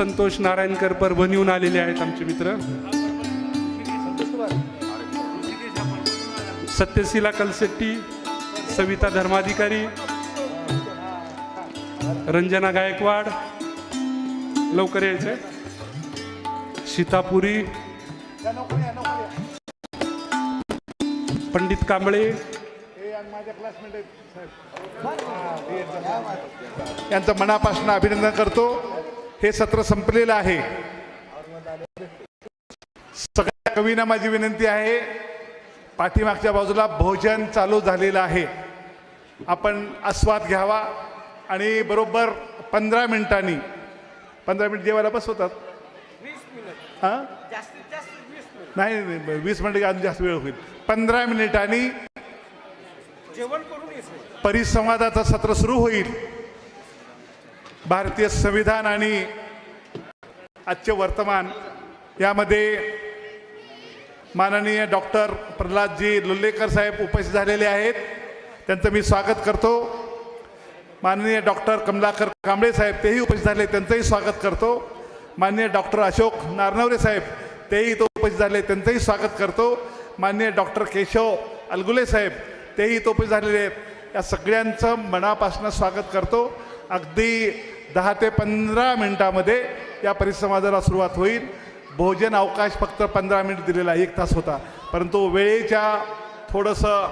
संतोष नारायणकर परभणीहून आलेले आहेत आमचे मित्र. सत्यशिला कलशेट्टी सविता धर्माधिकारी रंजना गायकवाड लवकर यायचे सीतापुरी पंडित कांबळे यांचं मनापासून अभिनंदन करतो. हे सत्र संपलेलं आहे. सगळ्या कवींना माझी विनंती आहे पाठीमागच्या बाजूला भोजन चालू झालेलं आहे. आपण आस्वाद घ्यावा आणि बरोबर पंधरा मिनिटांनी पंधरा मिनिट जेवायला बसवतात हां? नाही नाही, वीस मिनिट अजून जास्त वेळ होईल. पंधरा मिनिटांनी परिसंवादाचं सत्र सुरू होईल. भारतीय संविधान आणि आजचे वर्तमान यामध्ये माननीय डॉक्टर प्रल्हादजी लुल्लेकर साहेब उपस्थित झालेले आहेत. त्यांचं मी स्वागत करतो. माननीय डॉक्टर कमलाकर कांबळे साहेब तेही उपस्थित झाले त्यांचंही स्वागत करतो. माननीय डॉक्टर अशोक नारनवरे साहेब तेही तो उपस्थित झाले त्यांचंही स्वागत करतो. माननीय डॉक्टर केशव अलगुले साहेब तेही तो उपस्थित झालेले आहेत. या सगळ्यांचं मनापासून स्वागत करतो. अगदी दहा ते पंधरा मिनटामध्ये या परिसंवादाला सुरुवात होईल. भोजन अवकाश फक्त पंधरा मिनिट दिलेला एक तास होता. परंतु वेळेच्या थोडंसं